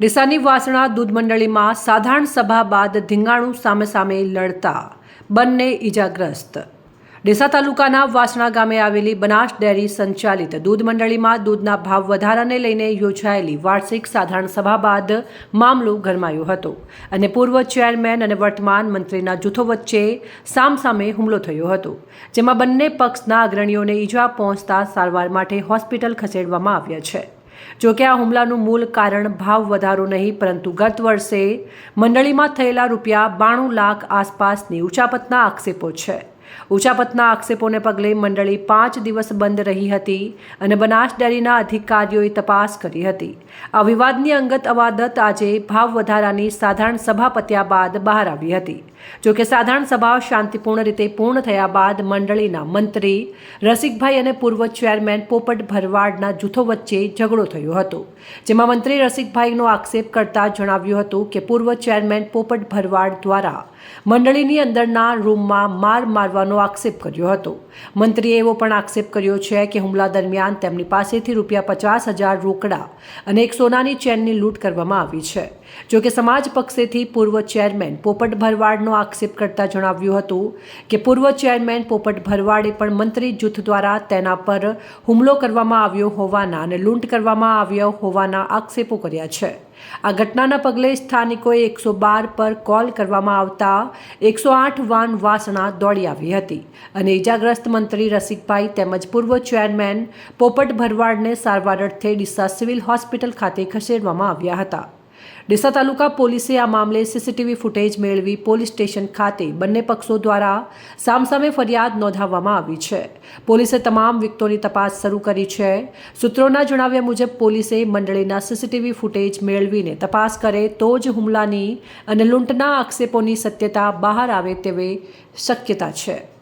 ડીસાની વાસણા દૂધ મંડળીમાં સાધારણ સભા બાદ ધીંગાણું સામે સામે લડતા બંને ઈજાગ્રસ્ત. ડીસા તાલુકાના વાસણા ગામે આવેલી બનાસ ડેરી સંચાલિત દૂધ મંડળીમાં દૂધના ભાવ વધારાને લઈને યોજાયેલી વાર્ષિક સાધારણ સભા બાદ મામલો ગરમાયો હતો અને પૂર્વ ચેરમેન અને વર્તમાન મંત્રીના જૂથો વચ્ચે સામસામે હુમલો થયો હતો, જેમાં બંને પક્ષના અગ્રણીઓને ઈજા પહોંચતા સારવાર માટે હોસ્પિટલ ખસેડવામાં આવ્યા છે. જો કે આ હુમલાનું મૂળ કારણ ભાવ વધારો નહીં, પરંતુ ગત વર્ષે મંડળીમાં થયેલા રૂપિયા બાણું લાખ આસપાસની ઉચાપતના આક્ષેપો છે. ઉચાપતના આક્ષેપોને પગલે મંડળી પાંચ દિવસ બંધ રહી હતી અને બનાસ ડેરીના અધિકારીઓએ તપાસ કરી હતી. આ વિવાદની અંગત અવાદત આજે ભાવ વધારાની સાધારણ સભા પત્યા બાદ બહાર આવી હતી. જોકે સાધારણ સભા શાંતિપૂર્ણ રીતે પૂર્ણ થયા બાદ મંડળીના મંત્રી રસિકભાઈ અને પૂર્વ ચેરમેન પોપટ ભરવાડના જૂથો વચ્ચે ઝઘડો થયો હતો, જેમાં મંત્રી રસિકભાઈનો આક્ષેપ કરતા જણાવ્યું હતું કે પૂર્વ ચેરમેન પોપટ ભરવાડ દ્વારા મંડળીની અંદરના રૂમમાં માર મારવાનો આક્ષેપ કર્યો હતો. મંત્રીએ એવો પણ આક્ષેપ કર્યો છે કે હુમલા દરમિયાન તેમની પાસેથી રૂપિયા પચાસ હજાર રોકડા અને એક સોનાની ચેનની લૂંટ કરવામાં આવી છે. જો કે સમાજ પક્ષેથી પૂર્વ ચેરમેન પોપટ ભરવાડનો આક્ષેપ કરતા જણાવ્યું હતું કે પૂર્વ ચેરમેન પોપટ ભરવાડે પણ મંત્રી જૂથ દ્વારા તેના પર હુમલો કરવામાં આવ્યો હોવાના અને લૂંટ કરવામાં આવ્યો હોવાના આક્ષેપો કર્યા છે. આ ઘટનાના પગલે સ્થાનિકોએ એકસો બાર પર કોલ કરવામાં આવતા એકસો આઠ વાન વાસણા દોડી આવી હતી અને ઇજાગ્રસ્ત મંત્રી રસિકભાઈ તેમજ પૂર્વ ચેરમેન પોપટ ભરવાડને સારવાર અર્થે ડીસા સિવિલ હોસ્પિટલ ખાતે ખસેડવામાં આવ્યા હતા. ડીસા તાલુકા પોલીસે આ મામલે સીસીટીવી ફૂટેજ મેળવી પોલીસ સ્ટેશન ખાતે બંને પક્ષો દ્વારા સામસામે ફરિયાદ નોંધાવવામાં આવી છે. પોલીસે તમામ વિગતોની તપાસ શરૂ કરી છે. સૂત્રોના જણાવ્યા મુજબ, પોલીસે મંડળીના સીસીટીવી ફૂટેજ મેળવીને તપાસ કરે તો જ હુમલાની અને લૂંટના આક્ષેપોની સત્યતા બહાર આવે તેવી શક્યતા છે.